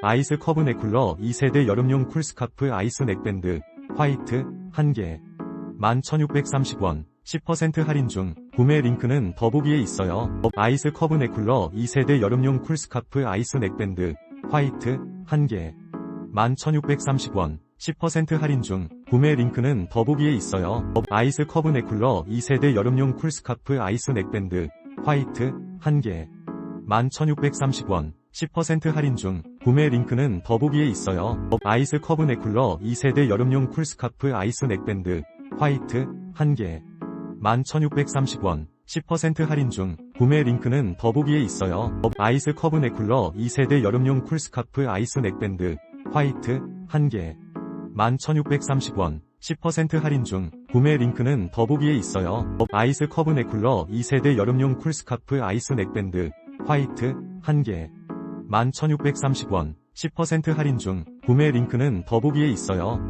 아이스 커브 네쿨러 2세대 여름용 쿨스카프 아이스 넥밴드 화이트 1개. 11,630원. 10% 할인 중. 구매 링크는 더보기에 있어요. 아이스 커브 네쿨러 2세대 여름용 쿨스카프 아이스 넥밴드 화이트 1개. 11,630원. 10% 할인 중. 구매 링크는 더보기에 있어요. 아이스 커브 네쿨러 2세대 여름용 쿨스카프 아이스 넥밴드 화이트 1개. 11,630원 10% 할인 중 구매 링크는 더보기에 있어요. 아이스 커브 네쿨러 2세대 여름용 쿨스카프 아이스 넥밴드 화이트 1개 11,630원 10% 할인 중 구매 링크는 더보기에 있어요. 아이스 커브 네쿨러 2세대 여름용 쿨스카프 아이스 넥밴드 화이트 1개 11,630원 10% 할인 중 구매 링크는 더보기에 있어요. 아이스 커브 네쿨러 2세대 여름용 쿨스카프 아이스 넥밴드 화이트 1개 11,630원 10% 할인 중 구매 링크는 더보기에 있어요.